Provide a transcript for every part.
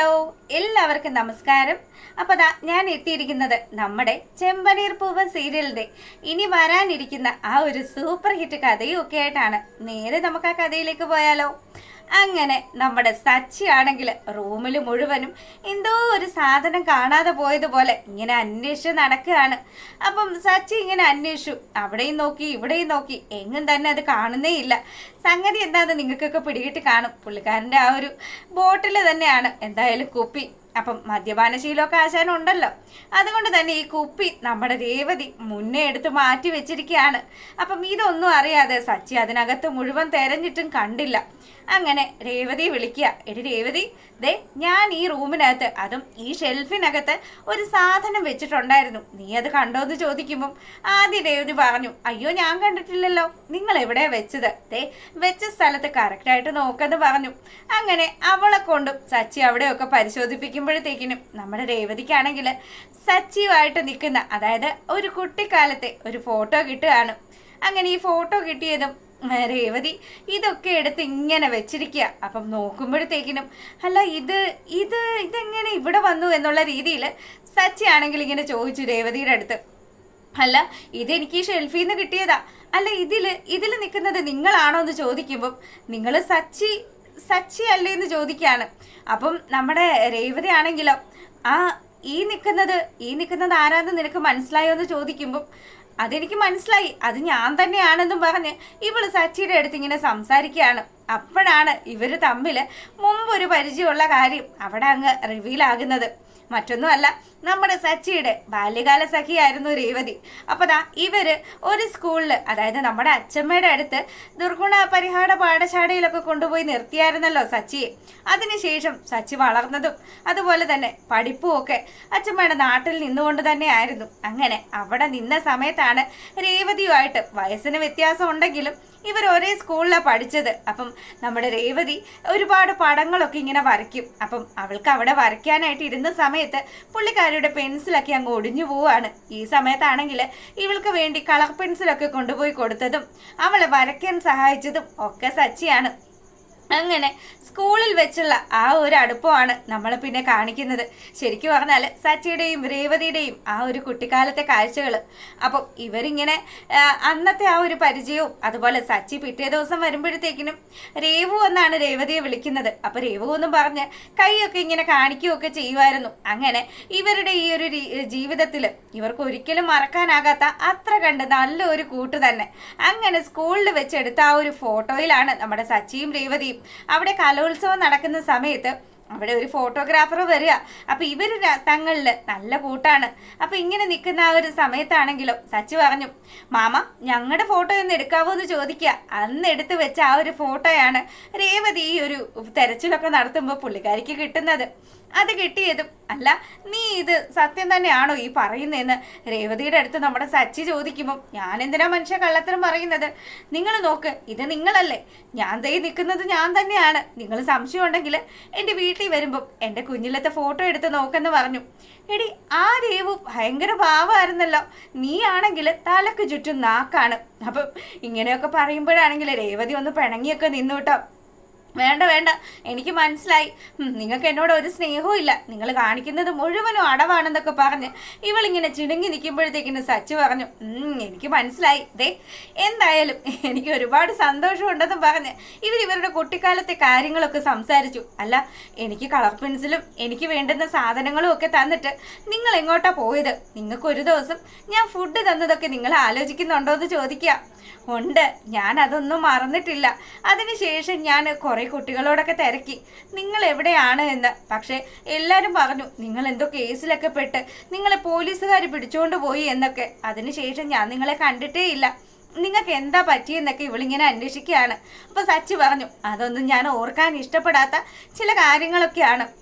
Hello എല്ലാവർക്കും നമസ്കാരം. അപ്പോൾ അതാ ഞാൻ എത്തിയിരിക്കുന്നത് നമ്മുടെ ചെമ്പനീർ പൂവ് സീരിയലിന്റെ ഇനി വരാനിരിക്കുന്ന ആ ഒരു സൂപ്പർ ഹിറ്റ് കഥയും ഒക്കെ ആയിട്ടാണ്. നേരെ നമുക്ക് ആ കഥയിലേക്ക് പോയാലോ. അങ്ങനെ നമ്മുടെ സച്ചി ആണെങ്കിൽ റൂമിൽ മുഴുവനും എന്തോ ഒരു സാധനം കാണാതെ പോയതുപോലെ ഇങ്ങനെ അന്വേഷിച്ച് നടക്കുകയാണ്. അപ്പം സച്ചി ഇങ്ങനെ അന്വേഷിച്ചു. അവിടെയും നോക്കി ഇവിടെയും നോക്കി. എങ്ങും തന്നെ അത് കാണുന്നേ ഇല്ല. സംഗതി എന്താണെന്ന് നിങ്ങൾക്കൊക്കെ പിടികിട്ട് കാണും. പുള്ളിക്കാരന്റെ ആ ഒരു ബോട്ടിൽ തന്നെയാണ്. എന്തായാലും കുപ്പി അപ്പം മദ്യപാനശീലമൊക്കെ ആശാനുണ്ടല്ലോ. അതുകൊണ്ട് തന്നെ ഈ കുപ്പി നമ്മുടെ രേവതി മുന്നേ എടുത്ത് മാറ്റി വെച്ചിരിക്കുകയാണ് അപ്പം ഇതൊന്നും അറിയാതെ സച്ചി അതിനകത്ത് മുഴുവൻ തെരഞ്ഞിട്ടും കണ്ടില്ല. അങ്ങനെ രേവതി വിളിക്കുക. എടി രേവതി ദേ ഞാൻ ഈ റൂമിനകത്ത് അതും ഈ ഷെൽഫിനകത്ത് ഒരു സാധനം വെച്ചിട്ടുണ്ടായിരുന്നു. നീ അത് കണ്ടോ എന്ന് ചോദിക്കുമ്പം ആദ്യം രേവതി പറഞ്ഞു അയ്യോ ഞാൻ കണ്ടിട്ടില്ലല്ലോ. നിങ്ങൾ എവിടെയാ വെച്ചത്? ദേ വെച്ച സ്ഥലത്ത് കറക്റ്റായിട്ട് നോക്കെന്ന് പറഞ്ഞു. അങ്ങനെ അവളെ കൊണ്ടും സച്ചി അവിടെയൊക്കെ പരിശോധിപ്പിക്കുമ്പോഴത്തേക്കിനും നമ്മുടെ രേവതിക്കാണെങ്കിൽ സജീവായിട്ട് നിൽക്കുന്ന അതായത് ഒരു കുട്ടിക്കാലത്തെ ഒരു ഫോട്ടോ കിട്ടുകയാണ്. അങ്ങനെ ഈ ഫോട്ടോ കിട്ടിയതും രേവതി ഇതൊക്കെ എടുത്ത് ഇങ്ങനെ വെച്ചിരിക്കുക. അപ്പം നോക്കുമ്പോഴത്തേക്കിനും അല്ല ഇത് ഇത് ഇതെങ്ങനെ ഇവിടെ വന്നു എന്നുള്ള രീതിയിൽ സച്ചി ആണെങ്കിൽ ഇങ്ങനെ ചോദിച്ചു രേവതിയുടെ അടുത്ത്. അല്ല ഇതെനിക്ക് ഈ ഷെൽഫിൽ നിന്ന് കിട്ടിയതാ. അല്ല ഇതിൽ ഇതിൽ നിൽക്കുന്നത് നിങ്ങളാണോ എന്ന് ചോദിക്കുമ്പം നിങ്ങൾ സച്ചി സച്ചി അല്ലേ എന്ന് ചോദിക്കുകയാണ് അപ്പം നമ്മുടെ രേവതി ആണെങ്കിലോ ആ ഈ നിൽക്കുന്നത് ഈ നിൽക്കുന്നത് ആരാന്ന് നിനക്ക് മനസ്സിലായോ എന്ന് ചോദിക്കുമ്പം അതെനിക്ക് മനസ്സിലായി. അത് ഞാൻ തന്നെയാണെന്നും പറഞ്ഞ് ഇവൾ സച്ചിയുടെ അടുത്ത് ഇങ്ങനെ സംസാരിക്കുകയാണ്. അപ്പോഴാണ് ഇവർ തമ്മിൽ മുമ്പ് ഒരു പരിചയമുള്ള കാര്യം അവിടെ അങ്ങ് റിവീലാകുന്നത് മറ്റൊന്നുമല്ല നമ്മുടെ സച്ചിയുടെ ബാല്യകാല സഖിയായിരുന്നു രേവതി. അപ്പോൾ ദാ ഇവർ ഒരു സ്കൂളിൽ അതായത് നമ്മുടെ അച്ഛമ്മയുടെ അടുത്ത് ദുർഗുണ പരിഹാര പാഠശാലയിലൊക്കെ കൊണ്ടുപോയി നിർത്തിയായിരുന്നല്ലോ സച്ചിയെ. അതിനുശേഷം സച്ചി വളർന്നതും അതുപോലെ തന്നെ പഠിപ്പും ഒക്കെ അച്ഛമ്മയുടെ നാട്ടിൽ നിന്നുകൊണ്ട് തന്നെയായിരുന്നു അങ്ങനെ അവിടെ നിന്ന സമയത്താണ് രേവതിയുമായിട്ട് വയസ്സിന് വ്യത്യാസം ഉണ്ടെങ്കിലും ഇവർ ഒരേ സ്കൂളിലാണ് പഠിച്ചത്. അപ്പം നമ്മുടെ രേവതി ഒരുപാട് പടങ്ങളൊക്കെ ഇങ്ങനെ വരയ്ക്കും. അപ്പം അവൾക്ക് അവിടെ വരയ്ക്കാനായിട്ട് ഇരുന്ന സമയത്ത് പുള്ളിക്കാരിയുടെ പെൻസിലൊക്കെ അങ്ങ് ഒടിഞ്ഞു പോവാണ്. ഈ സമയത്താണെങ്കിൽ ഇവൾക്ക് വേണ്ടി കളർ പെൻസിലൊക്കെ കൊണ്ടുപോയി കൊടുത്തതും അവളെ വരയ്ക്കാൻ സഹായിച്ചതും ഒക്കെ സച്ചിയാണ്. അങ്ങനെ സ്കൂളിൽ വെച്ചുള്ള ആ ഒരു അടുപ്പമാണ് നമ്മൾ പിന്നെ കാണിക്കുന്നത്. ശരിക്കും പറഞ്ഞാൽ സച്ചിയുടെയും രേവതിയുടെയും ആ ഒരു കുട്ടിക്കാലത്തെ കാഴ്ചകൾ അപ്പം ഇവരിങ്ങനെ അന്നത്തെ ആ ഒരു പരിചയവും അതുപോലെ സച്ചി പിറ്റേ ദിവസം വരുമ്പോഴത്തേക്കിനും രേവു എന്നാണ് രേവതിയെ വിളിക്കുന്നത്. അപ്പം രേവു എന്നും പറഞ്ഞ് കൈയൊക്കെ ഇങ്ങനെ കാണിക്കുകയൊക്കെ ചെയ്യുമായിരുന്നു. അങ്ങനെ ഇവരുടെ ഈ ഒരു ജീവിതത്തിൽ ഇവർക്ക് ഒരിക്കലും മറക്കാനാകാത്ത അത്ര കണ്ട് നല്ലൊരു കൂട്ട് തന്നെ. അങ്ങനെ സ്കൂളിൽ വെച്ചെടുത്ത ആ ഒരു ഫോട്ടോയിലാണ് നമ്മുടെ സച്ചിയും രേവതിയും അവിടെ കലോത്സവം നടക്കുന്ന സമയത്ത് അവിടെ ഒരു ഫോട്ടോഗ്രാഫർ വരിക. അപ്പൊ ഇവർ തങ്ങളിൽ നല്ല കൂട്ടാണ്. അപ്പൊ ഇങ്ങനെ നിൽക്കുന്ന ആ ഒരു സമയത്താണെങ്കിലും സച്ചി പറഞ്ഞു മാമ ഞങ്ങളുടെ ഫോട്ടോ ഒന്ന് എടുക്കാവോ എന്ന് ചോദിക്കുക അന്ന് എടുത്തു വെച്ച ആ ഒരു ഫോട്ടോയാണ് രേവതി ഈ ഒരു തെരച്ചിലൊക്കെ നടത്തുമ്പോൾ പുള്ളിക്കാരിക്ക് കിട്ടുന്നത്. അത് കിട്ടിയതും അല്ല നീ ഇത് സത്യം തന്നെയാണോ ഈ പറയുന്നതെന്ന് രേവതിയുടെ അടുത്ത് നമ്മുടെ സച്ചി ചോദിക്കുമ്പോൾ ഞാൻ എന്തിനാ മനുഷ്യ കള്ളത്തരം പറയുന്നത്? നിങ്ങൾ നോക്ക് ഇത് നിങ്ങളല്ലേ. ഞാൻ തൈ നിൽക്കുന്നത് ഞാൻ തന്നെയാണ്. നിങ്ങൾ സംശയം ഉണ്ടെങ്കിൽ എന്റെ വീട്ടിൽ വരുമ്പം എന്റെ കുഞ്ഞിലത്തെ ഫോട്ടോ എടുത്ത് നോക്കെന്ന് പറഞ്ഞു. എടി ആ രേവു ഭയങ്കര ഭാവമായിരുന്നല്ലോ. നീ ആണെങ്കിൽ തലക്ക് ചുറ്റും നാക്കാണ്. അപ്പം ഇങ്ങനെയൊക്കെ പറയുമ്പോഴാണെങ്കിൽ രേവതി ഒന്ന് പിണങ്ങിയൊക്കെ നിന്നു കേട്ടോ. വേണ്ട വേണ്ട. എനിക്ക് മനസ്സിലായി. നിങ്ങൾക്ക് എന്നോട് ഒരു സ്നേഹവും ഇല്ല. നിങ്ങൾ കാണിക്കുന്നത് മുഴുവനും അടവാണെന്നൊക്കെ പറഞ്ഞ് ഇവളിങ്ങനെ ചിണുങ്ങി നിൽക്കുമ്പോഴത്തേക്കിന് സച്ചു പറഞ്ഞു എനിക്ക് മനസ്സിലായി. ദേ എന്തായാലും എനിക്ക് ഒരുപാട് സന്തോഷമുണ്ടെന്നും പറഞ്ഞ് ഇവർ ഇവരുടെ കുട്ടിക്കാലത്തെ കാര്യങ്ങളൊക്കെ സംസാരിച്ചു. അല്ല എനിക്ക് കളർ പെൻസിലും എനിക്ക് വേണ്ടുന്ന സാധനങ്ങളും ഒക്കെ തന്നിട്ട് നിങ്ങൾ എങ്ങോട്ടാ പോയത്? നിങ്ങൾക്ക് ഒരു ദിവസം ഞാൻ ഫുഡ് തന്നതൊക്കെ നിങ്ങൾ ആലോചിക്കുന്നുണ്ടോ എന്ന് ചോദിക്കുക ഉണ്ട്. ഞാൻ അതൊന്നും മറന്നിട്ടില്ല. അതിനുശേഷം ഞാൻ കുട്ടികളോടൊക്കെ തിരക്കി. നിങ്ങൾ എവിടെയാണ് എന്ന്? പക്ഷേ എല്ലാരും പറഞ്ഞു നിങ്ങൾ എന്തോ കേസിലൊക്കെ പെട്ട് നിങ്ങളെ പോലീസുകാർ പിടിച്ചുകൊണ്ട് പോയി എന്നൊക്കെ. അതിനുശേഷം ഞാൻ നിങ്ങളെ കണ്ടിട്ടേ ഇല്ല. നിങ്ങൾക്ക് എന്താ പറ്റിയെന്നൊക്കെ ഇവളിങ്ങനെ അന്വേഷിക്കുകയാണ്. അപ്പോൾ സച്ചി പറഞ്ഞു അതൊന്നും ഞാൻ ഓർക്കാൻ ഇഷ്ടപ്പെടാത്ത ചില കാര്യങ്ങളൊക്കെയാണ്.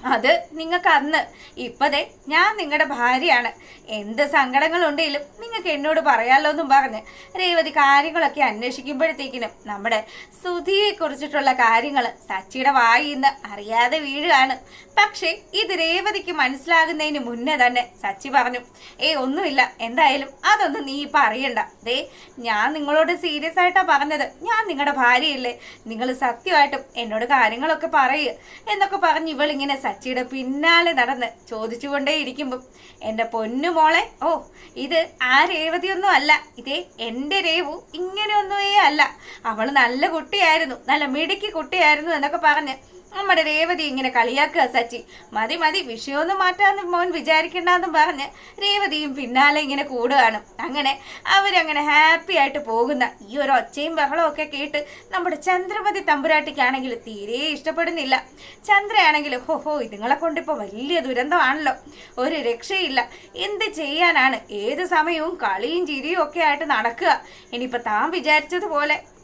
അത് നിങ്ങൾക്ക് അന്ന് ഇപ്പതേ ഞാൻ നിങ്ങളുടെ ഭാര്യയാണ്. എന്ത് സങ്കടങ്ങളുണ്ടെങ്കിലും നിങ്ങൾക്ക് എന്നോട് പറയാലോ എന്നും പറഞ്ഞ് രേവതി കാര്യങ്ങളൊക്കെ അന്വേഷിക്കുമ്പോഴത്തേക്കിനും നമ്മുടെ സുധിയെ കുറിച്ചിട്ടുള്ള കാര്യങ്ങൾ സച്ചിയുടെ വായിൽ നിന്ന് അറിയാതെ വീഴുകയാണ്. പക്ഷേ ഇത് രേവതിക്ക് മനസ്സിലാകുന്നതിന് മുന്നേ തന്നെ സച്ചി പറഞ്ഞു ഏ ഒന്നുമില്ല. എന്തായാലും അതൊന്നും നീ ഇപ്പം അറിയണ്ട ദേ ഞാൻ നിങ്ങളോട് സീരിയസ് ആയിട്ടാണ് പറഞ്ഞത്. ഞാൻ നിങ്ങളുടെ ഭാര്യയല്ലേ. നിങ്ങൾ സത്യമായിട്ടും എന്നോട് കാര്യങ്ങളൊക്കെ പറയുക എന്നൊക്കെ പറഞ്ഞ് ഇവളിങ്ങനെ സച്ചിയുടെ പിന്നാലെ നടന്ന് ചോദിച്ചുകൊണ്ടേ ഇരിക്കുമ്പം എന്റെ പൊന്നു മോളെ ഓ ഇത് ആ രേവതിയൊന്നും അല്ല. ഇതേ എന്റെ രേവു ഇങ്ങനെയൊന്നുമേ അല്ല. അവൾ നല്ല കുട്ടിയായിരുന്നു നല്ല മിടുക്കി കുട്ടിയായിരുന്നു എന്നൊക്കെ പറഞ്ഞ് നമ്മുടെ രേവതി ഇങ്ങനെ കളിയാക്കുക സച്ചി. മതി മതി വിഷയമൊന്നും മാറ്റാന്ന് മോൻ വിചാരിക്കണ്ടെന്നും പറഞ്ഞ് രേവതിയും പിന്നാലെ ഇങ്ങനെ കൂടുകയാണ്. അങ്ങനെ അവരങ്ങനെ ഹാപ്പി ആയിട്ട് പോകുന്ന ഈ ഒരു ഒച്ചയും ബഹളവും ഒക്കെ കേട്ട് നമ്മുടെ ചന്ദ്രമതി തമ്പുരാട്ടിക്കാണെങ്കിൽ തീരെ ഇഷ്ടപ്പെടുന്നില്ല. ചന്ദ്രയാണെങ്കിൽ ഹോ ഇതുങ്ങളെ കൊണ്ടിപ്പോൾ വലിയ ദുരന്തമാണല്ലോ. ഒരു രക്ഷയില്ല. എന്ത് ചെയ്യാനാണ്? ഏത് സമയവും കളിയും ചിരിയും ഒക്കെ ആയിട്ട് നടക്കുക. ഇനിയിപ്പോൾ താൻ വിചാരിച്ചതുപോലെ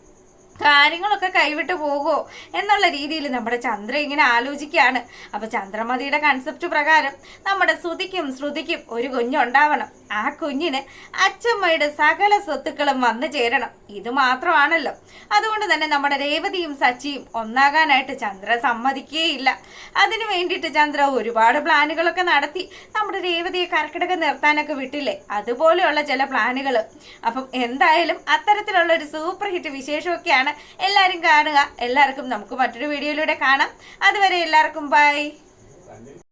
കാര്യങ്ങളൊക്കെ കൈവിട്ട് പോകുമോ എന്നുള്ള രീതിയിൽ നമ്മുടെ ചന്ദ്ര ഇങ്ങനെ ആലോചിക്കുകയാണ്. അപ്പൊ ചന്ദ്രമതിയുടെ കൺസെപ്റ്റ് പ്രകാരം നമ്മുടെ ശ്രുതിക്കും ശ്രുതിക്കും ഒരു കുഞ്ഞുണ്ടാവണം. ആ കുഞ്ഞിന് അച്ഛമ്മയുടെ സകല സ്വത്തുക്കളും വന്നു ചേരണം. ഇത് മാത്രമാണല്ലോ. അതുകൊണ്ട് തന്നെ നമ്മുടെ രേവതിയും സച്ചിയും ഒന്നാകാനായിട്ട് ചന്ദ്ര സമ്മതിക്കുകയില്ല അതിനു വേണ്ടിയിട്ട് ചന്ദ്ര ഒരുപാട് പ്ലാനുകളൊക്കെ നടത്തി നമ്മുടെ രേവതിയെ കർക്കിടക നിർത്താനൊക്കെ വിട്ടില്ലേ? അതുപോലെയുള്ള ചില പ്ലാനുകൾ അപ്പം എന്തായാലും അത്തരത്തിലുള്ള ഒരു സൂപ്പർ ഹിറ്റ് വിശേഷമൊക്കെയാണ് എല്ലാവരും കാണുക. എല്ലാവർക്കും നമുക്ക് മറ്റൊരു വീഡിയോയിലൂടെ കാണാം. അതുവരെ എല്ലാവർക്കും ബൈ